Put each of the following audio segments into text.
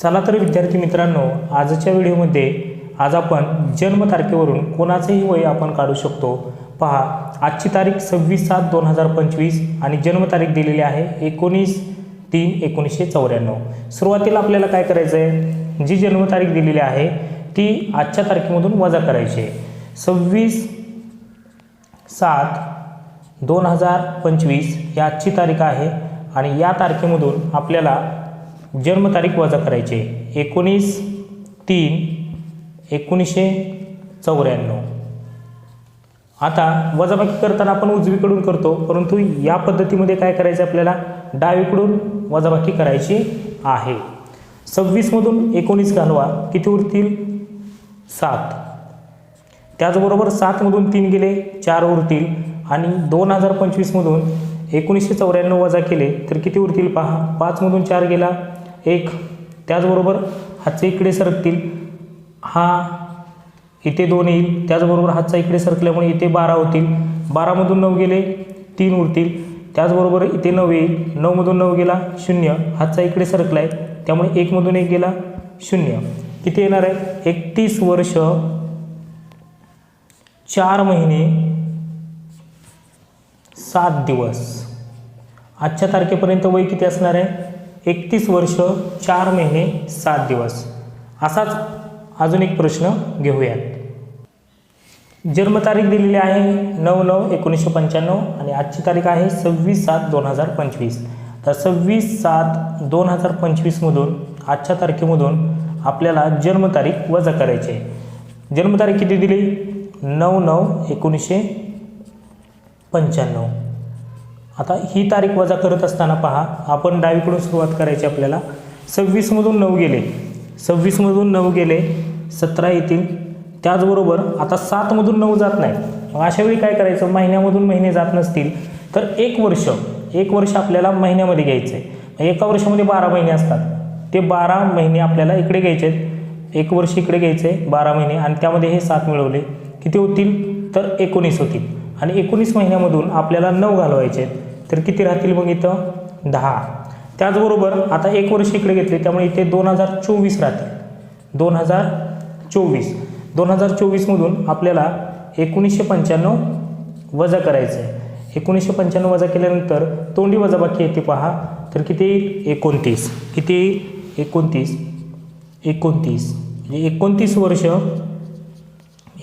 चला तर विद्यार्थी मित्रांनो आजच्या व्हिडिओमध्ये आज आपण जन्मतारखेवरून कोणाचंही वय आपण काढू शकतो. पहा आजची तारीख सव्वीस सात दोन हजार पंचवीस आणि जन्मतारीख दिलेली आहे एकोणीस तीन एकोणीसशे चौऱ्याण्णव. सुरुवातीला आपल्याला काय करायचं आहे जी जन्मतारीख दिलेली आहे ती आजच्या तारखेमधून वजा करायची आहे. सव्वीस सात दोन हजार पंचवीस ही आजची तारीख आहे आणि या तारखेमधून आपल्याला जन्मतारीख वजा करायची एकोणीस तीन एकोणीसशे चौऱ्याण्णव. आता वजाबाकी करताना आपण उजवीकडून करतो परंतु या पद्धतीमध्ये काय करायचं आपल्याला? डावीकडून वजाबाकी करायची आहे. सव्वीसमधून एकोणीस घालवा किती उरतील? सात. त्याचबरोबर सातमधून तीन गेले चार उरतील. आणि दोन हजार पंचवीसमधून एकोणीसशे चौऱ्याण्णव वजा केले तर किती उरतील पहा? पाचमधून चार गेला एक. त्याचबरोबर हातचे इकडे सरकतील. हा इथे दोन येईल. त्याचबरोबर हातचा इकडे सरकल्यामुळे इथे बारा होतील. बारामधून नऊ गेले तीन उरतील. त्याचबरोबर इथे नऊ येईल. नऊमधून नऊ गेला शून्य. हातचा इकडे सरकला आहे त्यामुळे एकमधून एक गेला शून्य. किती येणार आहे? एकतीस वर्ष चार महिने सात दिवस. आजच्या तारखेपर्यंत वय किती असणार आहे? एकतीस वर्ष चार महिने सात दिवस. असाच अजून एक प्रश्न घेऊयात. जन्मतारीख दिलेली आहे नऊ नऊ एकोणीसशे पंच्याण्णव आणि आजची तारीख आहे सव्वीस सात दोन हजार पंचवीस. तर सव्वीस सात दोन हजार पंचवीसमधून आजच्या तारखेमधून आपल्याला जन्मतारीख वजा करायची आहे. जन्मतारीख किती दिली? नऊ नऊ एकोणीसशे पंच्याण्णव. आता ही तारीख वजा करत असताना पहा आपण डावीकडून सुरुवात करायची आपल्याला. सव्वीसमधून नऊ गेले. सव्वीसमधून नऊ गेले सतरा येतील. त्याचबरोबर आता सातमधून नऊ जात नाही. मग अशावेळी काय करायचं? महिन्यामधून महिने जात नसतील. तर एक वर्ष एक वर्ष आपल्याला महिन्यामध्ये घ्यायचं आहे एका वर्षामध्ये बारा महिने असतात. ते बारा महिने आपल्याला इकडे घ्यायचे आहेत एक वर्ष इकडे घ्यायचे बारा महिने. आणि त्यामध्ये हे सात मिळवले. किती होतील? तर एकोणीस होतील. आणि एकोणीस महिन्यामधून आपल्याला नऊ घालवायचे आहेत तर किती राहतील मग इथं? दहा. त्याचबरोबर आता एक वर्ष इकडे घेतले त्यामुळे इथे दोन हजार चोवीस राहतील. दोन हजार चोवीस. दोन हजार चोवीसमधून आपल्याला एकोणीसशे पंच्याण्णव वजा करायचं आहे एकोणीसशे पंच्याण्णव वजा केल्यानंतर तोंडी वजाबाकी येते पहा. तर किती? येईल एकोणतीस. किती? येईल एकोणतीस. एकोणतीस. म्हणजे एकोणतीस वर्ष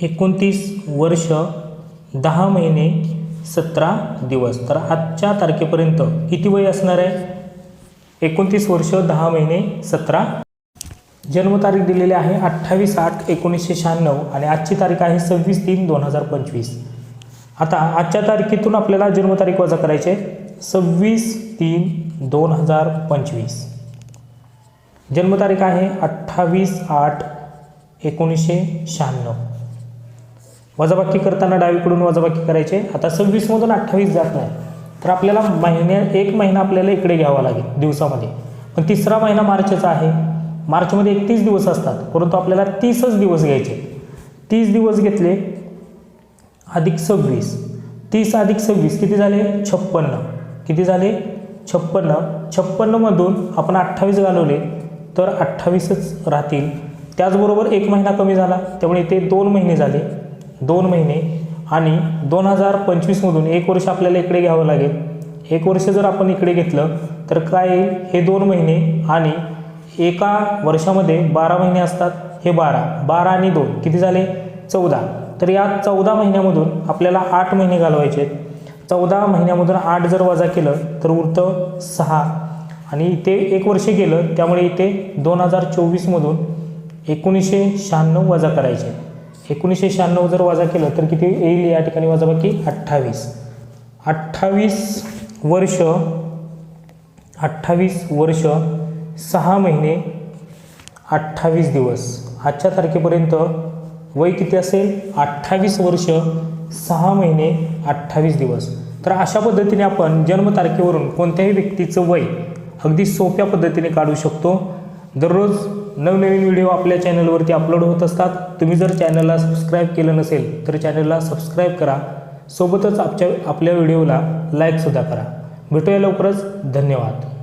एकोणतीस वर्ष दहा महिने सतरा दिवस. तर आजच्या तारखेपर्यंत किती वय असणार आहे? एकोणतीस वर्ष दहा महिने सतरा. जन्मतारीख दिलेली आहे अठ्ठावीस आठ एकोणीसशे शहाण्णव आणि आजची तारीख आहे सव्वीस तीन दोन हजार पंचवीस. आता आजच्या तारखेतून आपल्याला जन्मतारीख वजा करायची आहे. सव्वीस तीन दोन हजार पंचवीस. जन्मतारीख आहे अठ्ठावीस आठ एकोणीसशे शहाण्णव. वजाबाकी करताना डावीकडून वजाबाकी करायचे. आता सव्वीसमधून अठ्ठावीस जात नाही. तर आपल्याला महिन्या एक महिना आपल्याला इकडे घ्यावा लागेल दिवसामध्ये. पण तिसरा महिना मार्चचा आहे. मार्चमध्ये एकतीस दिवस असतात. परंतु आपल्याला तीसच दिवस घ्यायचे. तीस दिवस घेतले अधिक सव्वीस. तीस अधिक सव्वीस किती झाले? छप्पन्न. किती झाले? छप्पन्न. छप्पन्नमधून आपण अठ्ठावीस घालवले तर अठ्ठावीसच राहतील. त्याचबरोबर एक महिना कमी झाला. त्यामुळे ते दोन महिने झाले. दोन महिने आणि दोन हजार पंचवीसमधून एक वर्ष आपल्याला इकडे घ्यावं लागेल. एक वर्ष जर आपण इकडे घेतलं तर काय येईल? हे दोन महिने आणि एका वर्षामध्ये बारा महिने असतात. हे बारा बारा आणि दोन किती झाले? चौदा. तर या चौदा महिन्यामधून आपल्याला आठ महिने घालवायचे आहेत. चौदा महिन्यामधून आठ जर वजा केलं तर उरतं सहा. आणि इथे एक वर्ष गेलं त्यामुळे इथे दोन हजार चोवीसमधून एकोणीसशे शहाण्णव वजा करायचे एकोणीसशे शहाण्णव जर वजा केलं तर किती येईल या ठिकाणी वजाबाकी? अठ्ठावीस. अठ्ठावीस वर्ष अठ्ठावीस वर्ष सहा महिने अठ्ठावीस दिवस. आजच्या तारखेपर्यंत वय किती असेल? अठ्ठावीस वर्ष सहा महिने अठ्ठावीस दिवस. तर अशा पद्धतीने आपण जन्मतारखेवरून कोणत्याही व्यक्तीचं वय अगदी सोप्या पद्धतीने काढू शकतो. दररोज नवनवीन व्हिडिओ आपल्या चॅनलवरती अपलोड होत असतात. तुम्ही जर चॅनलला सबस्क्राईब केलं नसेल तर चॅनलला सबस्क्राईब करा. सोबतच आपच्या आपल्या व्हिडिओला लाईकसुद्धा करा. भेटूया लवकरच. धन्यवाद.